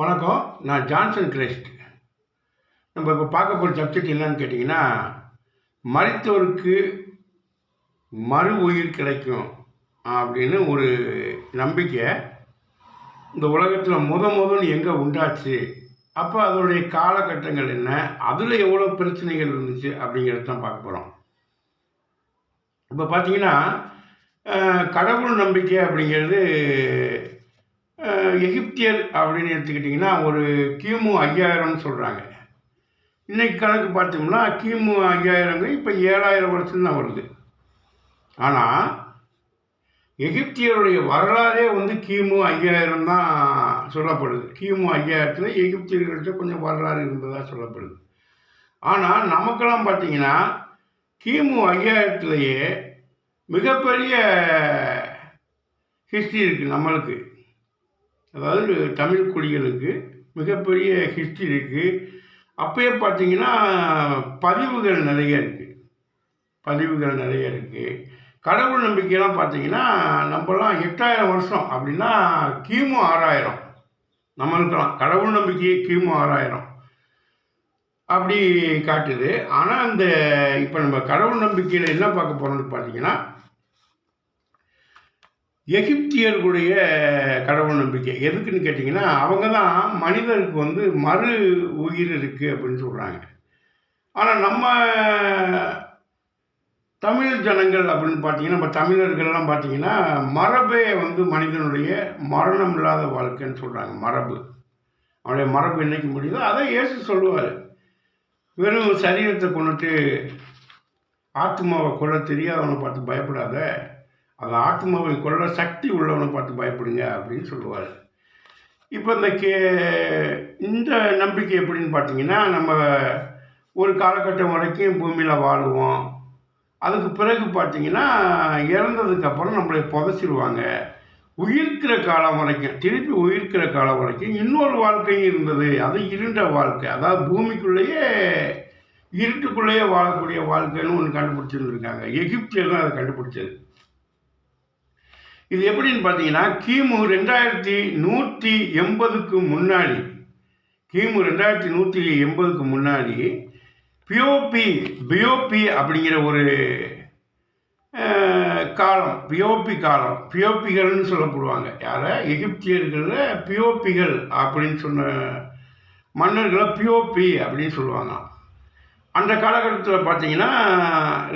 வணக்கம். நான் Johnson Christ. நம்ம இப்போ பார்க்க போகிற சப்ஜெக்ட் என்னன்னு கேட்டிங்கன்னா மறைத்தோருக்கு மறு உயிர் கிடைக்கும் அப்படின்னு ஒரு நம்பிக்கை. இந்த உலகத்தில் முத முதல் எங்கே உண்டாச்சு? அப்போ அதோடைய காலகட்டங்கள் என்ன? அதில் எவ்வளோ பிரச்சனைகள் இருந்துச்சு அப்படிங்கிறத தான் பார்க்க போகிறோம் இப்போ பார்த்தீங்கன்னா கடவுள் நம்பிக்கை அப்படிங்கிறது எகிப்தியர் அப்படின்னு எடுத்துக்கிட்டிங்கன்னா ஒரு கிமு ஐயாயிரம்னு சொல்கிறாங்க இன்னைக்கு கணக்கு பார்த்தோம்னா கிமு ஐயாயிரங்க இப்போ ஏழாயிரம் வருஷம் தான் வருது. ஆனால் எகிப்தியருடைய வரலாறே வந்து கிமு ஐயாயிரம் தான் சொல்லப்படுது. கிமு ஐயாயிரத்தில் எகிப்தியர்கள்ட்ட கொஞ்சம் வரலாறு இருந்ததாக சொல்லப்படுது. ஆனால் நமக்கெல்லாம் பார்த்தீங்கன்னா கிமு ஐயாயிரத்துலேயே மிகப்பெரிய ஹிஸ்ட்ரி இருக்குது நம்மளுக்கு. அதாவது தமிழ் குடிகளுக்கு மிகப்பெரிய ஹிஸ்ட்ரி இருக்குது அப்பயே பார்த்தீங்கன்னா பதிவுகள் நிறைய இருக்குது பதிவுகள் நிறைய இருக்குது கடவுள் நம்பிக்கையெல்லாம் பார்த்தீங்கன்னா நம்மலாம் எட்டாயிரம் வருஷம் அப்படின்னா கிமு ஆறாயிரம். நம்மளுக்கெல்லாம் கடவுள் நம்பிக்கையே கிமு ஆறாயிரம். அப்படி காட்டுது. ஆனால் இந்த இப்போ நம்ம கடவுள் நம்பிக்கையில் என்ன பார்க்க போகிறோம்னு பார்த்தீங்கன்னா எகிப்தியர்களுடைய கடவுள் நம்பிக்கை. எதுக்குன்னு கேட்டிங்கன்னா அவங்க தான் மனிதருக்கு வந்து மறு உயிர் இருக்குது அப்படின்னு சொல்கிறாங்க ஆனால் நம்ம தமிழ் ஜனங்கள் அப்படின்னு பார்த்தீங்கன்னா நம்ம தமிழர்கள்லாம் பார்த்தீங்கன்னா மரபே வந்து மனிதனுடைய மரணம் இல்லாத வாழ்க்கைன்னு சொல்கிறாங்க மரபு. அவனுடைய மரபு என்னைக்கு முடியுதோ அதை இயேசு சொல்லுவார். வெறும் சரீரத்தை கொண்டுட்டு ஆத்மாவை கொள்ள தெரியாதவனை பார்த்து பயப்படாத. அந்த ஆத்மாவை கொள்ள சக்தி உள்ளவனை பார்த்து பயப்படுங்க அப்படின்னு சொல்லுவார். இப்போ இந்த கே இந்த நம்பிக்கை எப்படின்னு பார்த்தீங்கன்னா நம்ம ஒரு காலகட்டம் வரைக்கும் பூமியில் வாழுவோம். அதுக்கு பிறகு பார்த்தீங்கன்னா இறந்ததுக்கப்புறம் நம்மளை புதைச்சிருவாங்க. உயிர்க்கிற காலம் வரைக்கும் திருப்பி உயிர்க்கிற காலம் வரைக்கும் இன்னொரு வாழ்க்கையும் இருந்தது. அது இருண்ட வாழ்க்கை. அதாவது பூமிக்குள்ளேயே இருட்டுக்குள்ளேயே வாழக்கூடிய வாழ்க்கைன்னு ஒன்று கண்டுபிடிச்சிருந்துருக்காங்க. எகிப்தியர் தான் அதை கண்டுபிடிச்சது. இது எப்படின்னு பார்த்தீங்கன்னா கிமு ரெண்டாயிரத்தி நூற்றி எண்பதுக்கு முன்னாடி கிமு ரெண்டாயிரத்தி நூற்றி எண்பதுக்கு முன்னாடி பியோபி பியோபி அப்படிங்கிற ஒரு காலம் பியோபி காலம் பியோப்பிகள்னு சொல்லப்படுவாங்க. யாரை? எகிப்தியர்களில் பியோபிகள் அப்படின்னு சொன்ன மன்னர்களை பியோபி அப்படின்னு சொல்லுவாங்க. அந்த காலகட்டத்தில் பார்த்தீங்கன்னா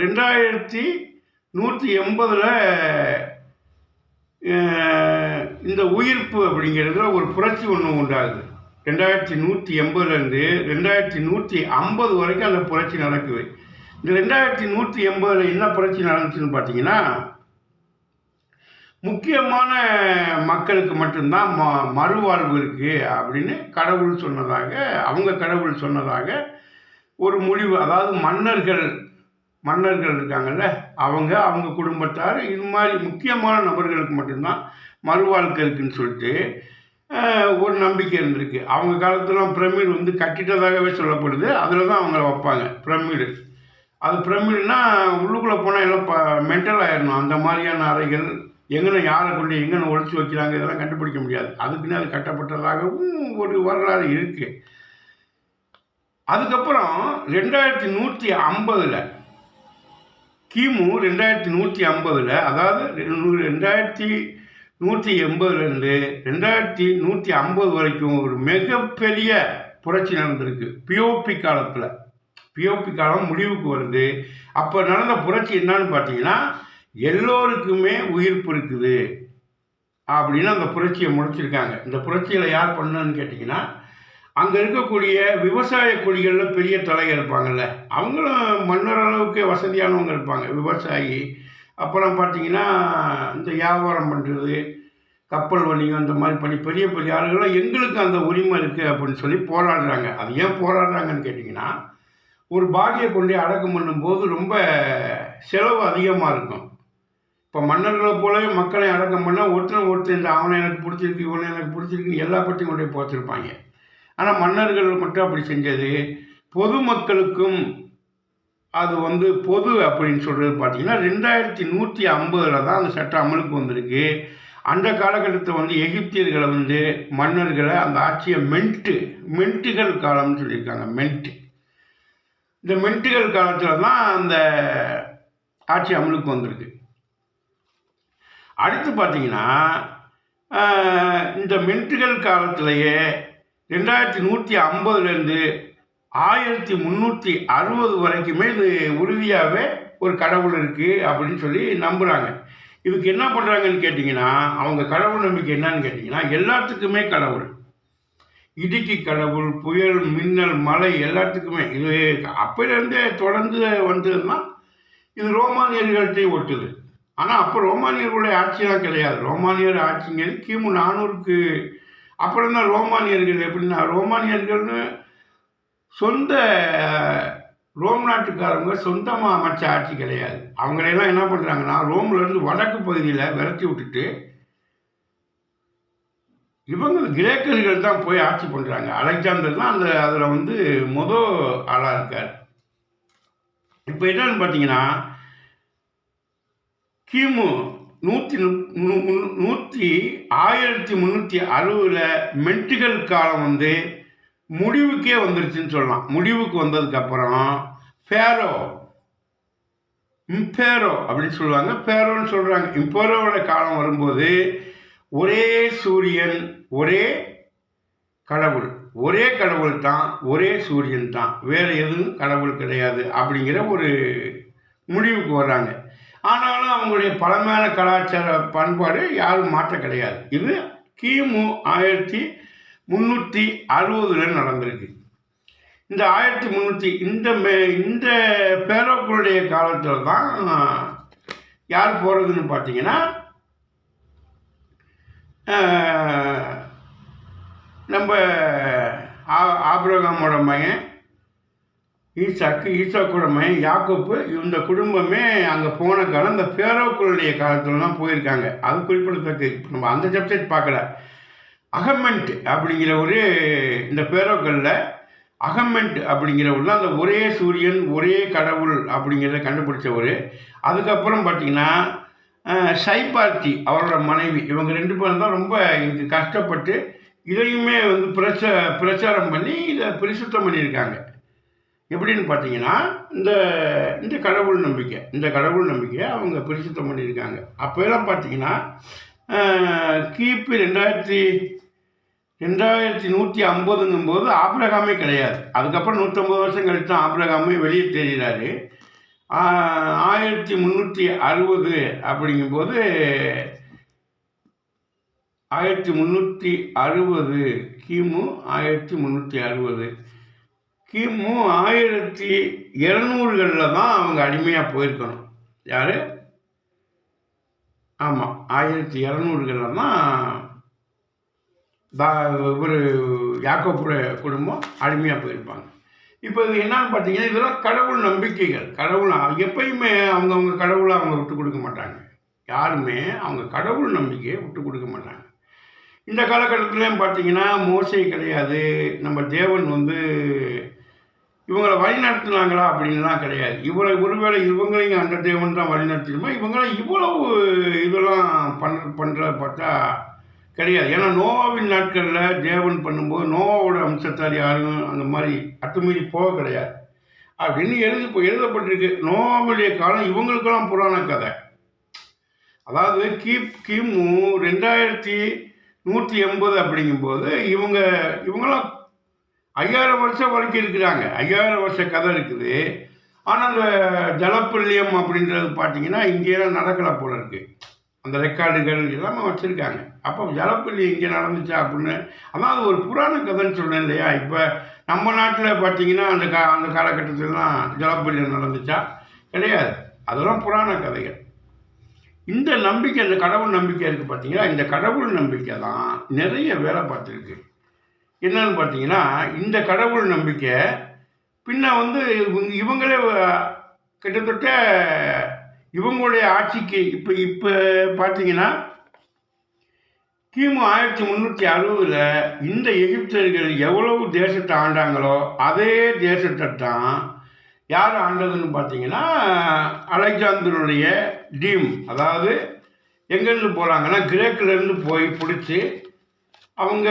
ரெண்டாயிரத்தி நூற்றி எண்பதில் இந்த உயிர்ப்பு அப்படிங்கிறதுல ஒரு புரட்சி ஒன்று உண்டாகுது. ரெண்டாயிரத்தி நூற்றி எண்பதுலேருந்து ரெண்டாயிரத்தி நூற்றி ஐம்பது வரைக்கும் அந்த புரட்சி நடக்குது. இந்த ரெண்டாயிரத்தி நூற்றி எண்பதில் என்ன புரட்சி நடந்துச்சுன்னு பார்த்தீங்கன்னா முக்கியமான மக்களுக்கு மட்டும்தான் ம மறுவாழ்வு இருக்குது அப்படின்னு கடவுள் சொன்னதாக அவங்க கடவுள் சொன்னதாக ஒரு முடிவு அதாவது மன்னர்கள் மன்னர்கள் இருக்காங்கல்ல அவங்க அவங்க குடும்பத்தார் இது மாதிரி முக்கியமான நபர்களுக்கு மட்டும்தான் மறுவாழ்க்கை இருக்குன்னு சொல்லிட்டு ஒரு நம்பிக்கை இருந்திருக்கு. அவங்க காலத்துலாம் பிரமிடு வந்து கட்டிட்டதாகவே சொல்லப்படுது. அதில் தான் அவங்கள வைப்பாங்க பிரமிடு. அது பிரமிடுனா உள்ளுக்குள்ளே போனால் எல்லாம் ப மென்டல் ஆயிடணும் அந்த மாதிரியான அறைகள் எங்கன யாரை கொண்டு எங்கன ஒழிச்சு வைக்கிறாங்க இதெல்லாம் கண்டுபிடிக்க முடியாது. அதுக்குன்னு அது கட்டப்பட்டதாகவும் ஒரு வரலாறு இருக்குது அதுக்கப்புறம் ரெண்டாயிரத்தி நூற்றி ஐம்பதில் கிமு ரெண்டாயிரத்தி நூற்றி ஐம்பதில் அதாவது ரெண்டாயிரத்தி நூற்றி எண்பதுலேருந்து ரெண்டாயிரத்தி நூற்றி ஐம்பது வரைக்கும் ஒரு மிகப்பெரிய புரட்சி நடந்திருக்கு. பிஓபி காலத்தில். பிஓபி காலம் முடிவுக்கு வருது. அப்போ நடந்த புரட்சி என்னன்னு பார்த்தீங்கன்னா எல்லோருக்குமே உயிர்ப்பு இருக்குது அப்படின்னு அந்த புரட்சியை முடிச்சிருக்காங்க. இந்த புரட்சியில் யார் பண்ணன்னு கேட்டிங்கன்னா அங்கே இருக்கக்கூடிய விவசாய குழிகளில் பெரிய தலைகள் இருப்பாங்கல்ல அவங்களும் மன்னர் அளவுக்கு வசதியானவங்க இருப்பாங்க. விவசாயி அப்புறம் பார்த்தீங்கன்னா இந்த வியாபாரம் பண்ணுறது கப்பல் வணிகம் இந்த மாதிரி பண்ணி பெரிய பெரிய ஆளுகள்லாம் எங்களுக்கு அந்த உரிமை இருக்குது அப்படின்னு சொல்லி போராடுறாங்க. அது ஏன் போராடுறாங்கன்னு கேட்டிங்கன்னா ஒரு பாடியை கொண்டு அடக்கம் பண்ணும்போது ரொம்ப செலவு அதிகமாக இருக்கும். இப்போ மன்னர்களை போலவே மக்களை அடக்கம் பண்ணால் ஒருத்தன் ஒருத்தன் இந்த அவனை எனக்கு பிடிச்சிருக்கு இவனை எனக்கு பிடிச்சிருக்குன்னு எல்லா பற்றியும் கொண்டு போச்சிருப்பாங்க ஆனால் மன்னர்கள் மட்டும் அப்படி செஞ்சது. பொதுமக்களுக்கும் அது வந்து பொது அப்படின்னு சொல்கிறது பார்த்தீங்கன்னா ரெண்டாயிரத்தி நூற்றி ஐம்பதில் தான் அந்த சட்டம் அமலுக்கு வந்திருக்கு. அந்த காலகட்டத்தை வந்து எகிப்தியர்களை வந்து மன்னர்களை அந்த ஆட்சியை மென்ட்டு மென்ட்டுகள் காலம்னு சொல்லியிருக்காங்க மென்ட்டு. இந்த மென்ட்டுகள் காலத்தில் தான் அந்த ஆட்சி அமலுக்கு வந்திருக்கு. அடுத்து பார்த்தீங்கன்னா இந்த மென்ட்டுகள் காலத்திலேயே ரெண்டாயிரத்தி நூற்றி ஐம்பதுலேருந்து ஆயிரத்தி முந்நூற்றி அறுபது வரைக்குமே இது உறுதியாகவே ஒரு கடவுள் இருக்குது அப்படின்னு சொல்லி நம்புகிறாங்க இதுக்கு என்ன பண்ணுறாங்கன்னு கேட்டிங்கன்னா அவங்க கடவுள் நம்பிக்கை என்னன்னு கேட்டிங்கன்னா எல்லாத்துக்குமே கடவுள். இடுக்கி கடவுள் புயல் மின்னல் மழை எல்லாத்துக்குமே. இது அப்போலேருந்தே தொடர்ந்து வந்ததுன்னா இது ரோமானியர்கள்ட்டே ஒட்டுது. ஆனால் அப்போ ரோமானியர்களுடைய ஆட்சியெல்லாம் கிடையாது. ரோமானியர் ஆட்சிங்கிறது கிமு நானூறுக்கு அப்புறம் தான் ரோமானியர்கள் எப்படின்னா ரோமானியர்கள்னு சொந்த ரோம் நாட்டுக்காரங்க சொந்தமாக அமைச்ச ஆட்சி கிடையாது. அவங்களையெல்லாம் என்ன பண்ணுறாங்கன்னா ரோம்லேருந்து வடக்கு பகுதியில் விரட்டி விட்டுட்டு இவங்க கிரேக்கர்கள் தான் போய் ஆட்சி பண்ணுறாங்க அலெக்சாந்தர் தான் அந்த அதில் வந்து முத ஆளாக இருக்கார். இப்போ என்னன்னு பார்த்தீங்கன்னா கிமு நூற்றி நூற்றி ஆயிரத்தி முந்நூற்றி அறுபதில் மென்ட்டுகள் காலம் வந்து முடிவுக்கே வந்துருச்சுன்னு சொல்லலாம். முடிவுக்கு வந்ததுக்கப்புறம் ஃபேரோ இம்பேரோ அப்படின்னு சொல்லுவாங்க. ஃபேரோன்னு சொல்கிறாங்க இம்பேரோவோட காலம் வரும்போது ஒரே சூரியன் ஒரே கடவுள். ஒரே கடவுள் தான் ஒரே சூரியன் தான். வேறு எதுவும் கடவுள் கிடையாது அப்படிங்கிற ஒரு முடிவுக்கு வர்றாங்க. ஆனாலும் அவங்களுடைய பழமையான கலாச்சார பண்பாடு யாரும் மாற்ற கிடையாது. இது கிமு ஆயிரத்தி முந்நூற்றி அறுபதுல நடந்திருக்கு. இந்த ஆயிரத்தி முந்நூற்றி இந்த மே இந்த பேரோக்களுடைய காலத்தில் தான் யார் போகிறதுன்னு பார்த்தீங்கன்னா நம்ம ஆ- ஆபிரகாமோட மகன் ஈசாக்கு ஈசாக்கோட மகன் யாக்கோப்பு இந்த குடும்பமே அங்கே போன காலம் இந்த பேரோக்களுடைய காலத்தில் தான் போயிருக்காங்க. அது குறிப்பிடத்தக்கது. இப்போ நம்ம அந்த சப்ஜெக்ட் பார்க்கல. அகமெண்ட் அப்படிங்கிற ஒரு இந்த பேரோக்களில் அகமெண்ட் அப்படிங்கிறவர் தான் அந்த ஒரே சூரியன் ஒரே கடவுள் அப்படிங்கிறத கண்டுபிடிச்சவர் அதுக்கப்புறம் பார்த்திங்கன்னா சைபார்த்தி அவரோட மனைவி. இவங்க ரெண்டு பேரும் தான் ரொம்ப இதுக்கு கஷ்டப்பட்டு இதையுமே வந்து பிரச்ச பிரச்சாரம் பண்ணி இதை பரிசுத்தம் பண்ணியிருக்காங்க. எப்படின்னு பார்த்தீங்கன்னா இந்த இந்த கடவுள் நம்பிக்கை இந்த கடவுள் நம்பிக்கையை அவங்க பரிசுத்தம் பண்ணியிருக்காங்க. அப்போயெல்லாம் பார்த்தீங்கன்னா கிபி ரெண்டாயிரத்தி ரெண்டாயிரத்தி நூற்றி ஐம்பதுங்கும் போது ஆப்ரகாமே கிடையாது. அதுக்கப்புறம் நூற்றம்பது வருஷம் கழித்து தான் ஆபிரகாமே வெளியே தெரிகிறாரு. ஆயிரத்தி முந்நூற்றி அறுபது அப்படிங்கும்போது ஆயிரத்தி முந்நூற்றி அறுபது கிமு ஆயிரத்தி முந்நூற்றி அறுபது. கிமு ஆயிரத்தி இரநூறுகளில் தான் அவங்க அடிமையாக போயிருக்கணும். யார்? ஆமாம் ஆயிரத்தி இரநூறுகளில் தான் தா ஒரு யாக்கோப்புடைய குடும்பம் அடிமையாக போயிருப்பாங்க. இப்போ இது என்னன்னு பார்த்தீங்கன்னா இதெல்லாம் கடவுள் நம்பிக்கைகள். கடவுள் எப்பயுமே அவங்கவுங்க கடவுளை அவங்க விட்டு கொடுக்க மாட்டாங்க. யாருமே அவங்க கடவுள் நம்பிக்கையை விட்டு கொடுக்க மாட்டாங்க. இந்த காலகட்டத்துலேயும் பார்த்தீங்கன்னா மோசை கிடையாது. நம்ம தேவன் வந்து இவங்களை வழிநடத்தினாங்களா அப்படின்லாம் கிடையாது. இவரை ஒருவேளை இவங்களையும் அந்த தேவன் தான் வழி இவங்களாம் இவ்வளவு இதெல்லாம் பண்ண பண்ணுற பார்த்தா கிடையாது. ஏன்னா நோவாவின் நாட்களில் தேவன் பண்ணும்போது நோவாவோட அம்சத்தார் யாரும் அந்த மாதிரி அத்துமீறி போக கிடையாது. அப்படின்னு எழுதி எழுதப்பட்டிருக்கு. நோவாவுடைய காலம் இவங்களுக்கெல்லாம் புராண கதை. அதாவது கி கிமு ரெண்டாயிரத்தி நூற்றி எண்பது அப்படிங்கும்போது இவங்க இவங்களாம் ஐயாயிரம் வருஷம் வரைக்கும் இருக்கிறாங்க. ஐயாயிரம் வருஷ கதை இருக்குது. ஆனால் அந்த ஜலப்பள்ளியம் அப்படின்றது பார்த்தீங்கன்னா இங்கேயெல்லாம் நடக்கலை போல இருக்குது அந்த ரெக்கார்டுகள் எல்லாமே வச்சுருக்காங்க. அப்போ ஜலப்பள்ளி இங்கே நடந்துச்சா அப்படின்னு அதான் அது ஒரு புராண கதைன்னு சொன்னேன் இல்லையா? இப்போ நம்ம நாட்டில் பார்த்தீங்கன்னா அந்த கா அந்த காலகட்டத்திலலாம் ஜலப்பள்ளி நடந்துச்சா? கிடையாது. அதெல்லாம் புராண கதைகள். இந்த நம்பிக்கை இந்த கடவுள் நம்பிக்கை இருக்குது பார்த்தீங்களா இந்த கடவுள் நம்பிக்கை தான் நிறைய வேலை பார்த்துருக்கு. என்னன்னு பார்த்தீங்கன்னா இந்த கடவுள் நம்பிக்கை பின்ன வந்து இவங்களே கிட்டத்தட்ட இவங்களுடைய ஆட்சிக்கு இப்போ இப்போ பார்த்தீங்கன்னா கிமு ஆயிரத்தி முந்நூற்றி அறுபதில் இந்த எகிப்தியர்கள் எவ்வளவு தேசத்தை ஆண்டாங்களோ அதே தேசத்தை தான் யார் ஆண்டதுன்னு பார்த்தீங்கன்னா அலெக்சாந்தருடைய டீம். அதாவது எங்கேருந்து போகிறாங்கன்னா கிரேக்கிலேருந்து போய் பிடிச்சி அவங்க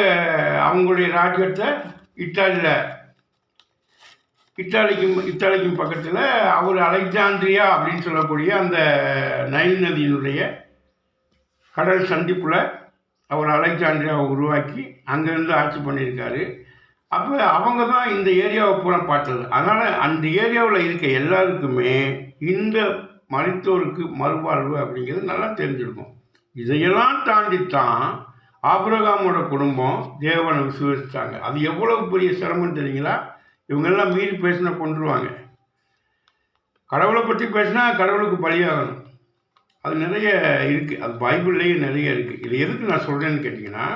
அவங்களுடைய ராஜ்யத்தை இத்தாலியில் இத்தாலிக்கும் இத்தாலிக்கும் பக்கத்தில் அவர் அலெக்சாண்ட்ரியா அப்படின்னு சொல்லக்கூடிய அந்த நைல் நதியினுடைய கடல் சந்திப்பில் அவர் அலெக்சாண்ட்ரியாவை உருவாக்கி அங்கேருந்து ஆட்சி பண்ணியிருக்காரு. அப்போ அவங்க தான் இந்த ஏரியாவை பூரா பார்த்தது. அதனால் அந்த ஏரியாவில் இருக்க எல்லாருக்குமே இந்த மருத்துவருக்கு மறுவாழ்வு அப்படிங்கிறது நல்லா தெரிஞ்சிருக்கும். இதையெல்லாம் தாண்டித்தான் ஆப்ரகாமோட குடும்பம் தேவனை விசுவசித்தாங்க அது எவ்வளவு பெரிய சிரமம் தெரியுங்களா? இவங்கெல்லாம் மீறி பேசினா கொண்டுருவாங்க கடவுளை பற்றி பேசினா கடவுளுக்கு பலியாகணும். அது நிறைய இருக்குது அது பைபிள்லேயே நிறைய இருக்குது இது எதுக்கு நான் சொல்கிறேன்னு கேட்டிங்கன்னா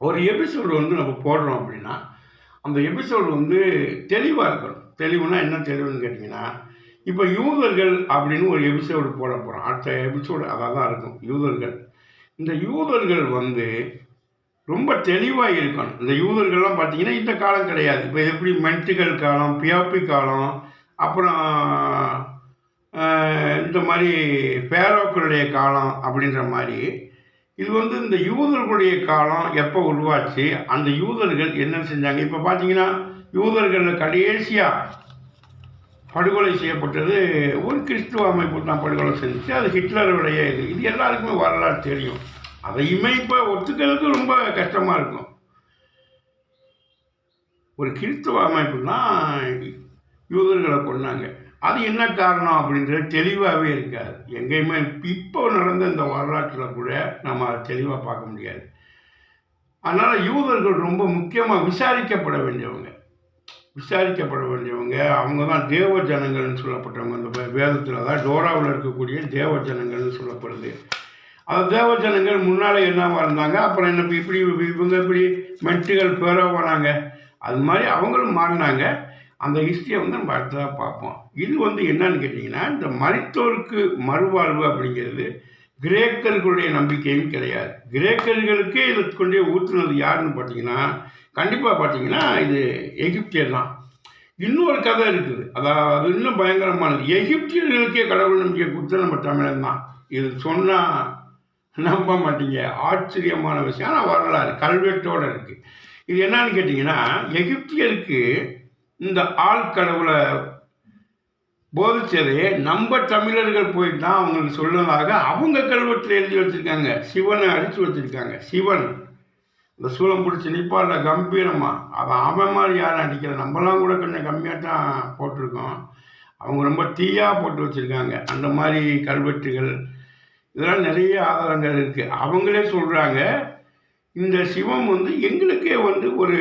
ஒரு எபிசோடு வந்து நம்ம போடுறோம் அப்படின்னா அந்த எபிசோடு வந்து தெளிவாக இருக்கணும். தெளிவுனா என்ன தெளிவுன்னு கேட்டிங்கன்னா இப்போ யூதர்கள் அப்படின்னு ஒரு எபிசோடு போட போகிறோம் அடுத்த எபிசோடு அதாக தான் இருக்கும். யூதர்கள். இந்த யூதர்கள் வந்து ரொம்ப தெளிவாக இருக்கணும். இந்த யூதர்கள்லாம் பார்த்தீங்கன்னா இந்த காலம் கிடையாது. இப்போ எப்படி மென்ட்டுகள் காலம் பியாப்பி காலம் அப்புறம் இந்த மாதிரி பேரோக்களுடைய காலம் அப்படின்ற மாதிரி இது வந்து இந்த யூதர்களுடைய காலம் எப்போ உருவாச்சு அந்த யூதர்கள் என்ன செஞ்சாங்க? இப்போ பார்த்தீங்கன்னா யூதர்களில் கடைசியாக படுகொலை செய்யப்பட்டது. ஒரு கிறிஸ்துவ அமைப்பு தான் படுகொலை செஞ்சுச்சு. அது ஹிட்லருடைய இது. இது எல்லாருக்குமே வரலாறு தெரியும். அதையுமே இப்போ ஒத்துக்கிறதுக்கு ரொம்ப கஷ்டமாக இருக்கும். ஒரு கிறிஸ்துவ அமைப்பு தான் யூதர்களை கொண்டாங்க அது என்ன காரணம் அப்படின்றது தெளிவாகவே இருக்காது. எங்கேயுமே இப்போ நடந்த இந்த வரலாற்றில் கூட நம்ம அதை தெளிவாக பார்க்க முடியாது. அதனால் யூதர்கள் ரொம்ப முக்கியமாக விசாரிக்கப்பட வேண்டியவங்க. விசாரிக்கப்பட வேண்டியவங்க அவங்க தான் தேவ ஜனங்கள்னு சொல்லப்பட்டவங்க. அந்த வேதத்தில் தான் டோராவில் இருக்கக்கூடிய தேவ ஜனங்கள்னு சொல்லப்படுது. அந்த தேவ ஜனங்கள் முன்னால் என்னவா இருந்தாங்க? அப்புறம் என்ன இப்படி இவங்க இப்படி மென்ட்டுகள் பேரவானாங்க அது மாதிரி அவங்களும் மாறினாங்க. அந்த ஹிஸ்ட்ரியை வந்து நம்ம அடுத்ததாக பார்ப்போம். இது வந்து என்னன்னு கேட்டிங்கன்னா இந்த மரித்தோருக்கு மறுவாழ்வு அப்படிங்கிறது கிரேக்கர்களுடைய நம்பிக்கையும் கிடையாது. கிரேக்கர்களுக்கே இது கொண்டே ஊற்றுனது யாருன்னு பார்த்தீங்கன்னா கண்டிப்பாக பார்த்தீங்கன்னா இது எகிப்தியர் தான். இன்னொரு கதை இருக்குது. அதாவது இன்னும் பயங்கரமானது. எகிப்தியர்களுக்கே கடவுள் நம்பிக்கை கொடுத்த நம்ம தமிழன் தான். இது சொன்னால் நம்ப மாட்டீங்க. ஆச்சரியமான விஷயம். ஆனால் வரலாறு கல்வெட்டோடு இருக்குது இது என்னன்னு கேட்டிங்கன்னா எகிப்தியருக்கு இந்த ஆள் கடவுளை போதிச்சதே நம்ம தமிழர்கள் போயிட்டு தான் அவங்களுக்கு சொல்லதாக அவங்க கல்வெட்டில் எழுதி வச்சுருக்காங்க. சிவனை அடித்து வச்சுருக்காங்க. சிவன். இந்த சூளம் பிடிச்சி நிப்பால கம்பீரமாக அவன் அவன் மாதிரி யாரும் அடிக்கல. நம்மலாம் கூட கொஞ்சம் கம்மியாக தான் போட்டிருக்கோம். அவங்க ரொம்ப தீயாக போட்டு வச்சுருக்காங்க. அந்த மாதிரி கல்வெட்டுகள். இதெல்லாம் நிறைய ஆதாரங்கள் இருக்குது அவங்களே சொல்கிறாங்க இந்த சிவம் வந்து எங்களுக்கே வந்து ஒரு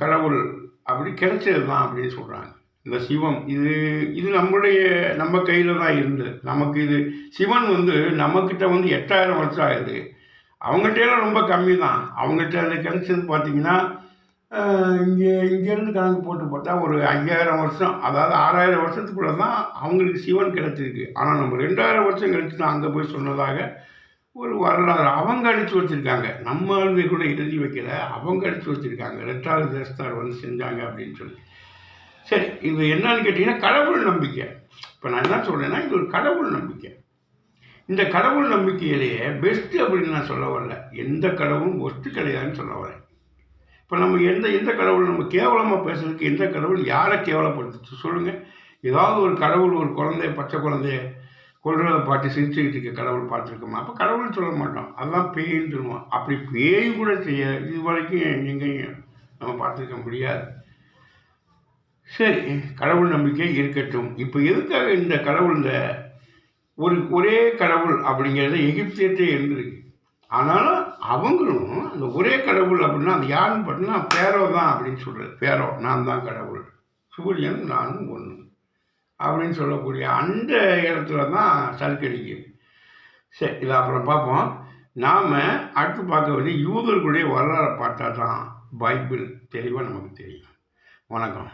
கடவுள் அப்படி கிடைச்சது தான் அப்படின்னு சொல்கிறாங்க இந்த சிவம் இது இது நம்முடைய நம்ம கையில் தான் இருந்தது நமக்கு இது சிவன் வந்து நம்மக்கிட்ட வந்து எட்டாயிரம் வருஷம் ஆகுது. அவங்கள்ட்ட ரொம்ப கம்மி தான் அவங்கள்ட்ட அந்த கிடைச்சது பார்த்தீங்கன்னா இங்கே இங்கேருந்து கணக்கு போட்டு பார்த்தா ஒரு ஐயாயிரம் வருஷம் அதாவது ஆறாயிரம் வருஷத்துக்குள்ளே தான் அவங்களுக்கு சிவன் கிடச்சிருக்கு. ஆனால் நம்ம ரெண்டாயிரம் வருஷம் கழிச்சு தான் அங்கே போய் சொன்னதாக ஒரு வரலாறு அவங்க அடித்து வச்சுருக்காங்க. நம்ம ஆளுமை கூட எழுதி வைக்கல அவங்க அடித்து வச்சுருக்காங்க. ரெட்டாவது தேசத்தார் வந்து செஞ்சாங்க அப்படின்னு சொல்லி. சரி இது என்னன்னு கேட்டிங்கன்னா கடவுள் நம்பிக்கை. இப்போ நான் என்ன சொல்கிறேன்னா இது ஒரு கடவுள் நம்பிக்கை. இந்த கடவுள் நம்பிக்கையிலேயே பெஸ்ட்டு அப்படின்னு நான் சொல்ல வரல. எந்த கடவுளும் ஒஸ்ட்டு கிடையாதுன்னு சொல்ல வரேன். இப்போ நம்ம எந்த எந்த கடவுள் நம்ம கேவலமாக பேசுறதுக்கு எந்த கடவுள் யாரை கேவலப்படுத்து சொல்லுங்கள் ஏதாவது ஒரு கடவுள் ஒரு குழந்தைய பச்சை குழந்தைய கொள்றதை பார்த்து சிரிச்சுக்கிட்டு இருக்க கடவுள் பார்த்துருக்கோமா? அப்போ கடவுள் சொல்ல மாட்டோம். அதெல்லாம் பேயின்னு சொல்லுவோம். அப்படி பேய் கூட செய்ய இது வரைக்கும் எங்கேயும் நம்ம பார்த்துருக்க முடியாது. சரி கடவுள் நம்பிக்கை இருக்கட்டும். இப்போ எதுக்காக இந்த கடவுள் இந்த ஒரு ஒரே கடவுள் அப்படிங்கிறது எகிப்தியத்தே இருந்திருக்கு. ஆனாலும் அவங்களும் அந்த ஒரே கடவுள் அப்படின்னா அது யாருன்னு பார்த்தீங்கன்னா பேரோ தான் அப்படின்னு சொல்கிறது பேரோ நான் தான் கடவுள். சூரியன் நானும் ஒன்று அப்படின்னு சொல்லக்கூடிய அந்த இடத்துல தான் சறுக்கடிக்குது சரி இதை அப்புறம் பார்ப்போம். நாம் அடுத்து பார்க்க வேண்டிய யூதர்களுடைய வரலாறை பார்த்தா தான் பைபிள் தெளிவாக நமக்கு தெரியும். வணக்கம்.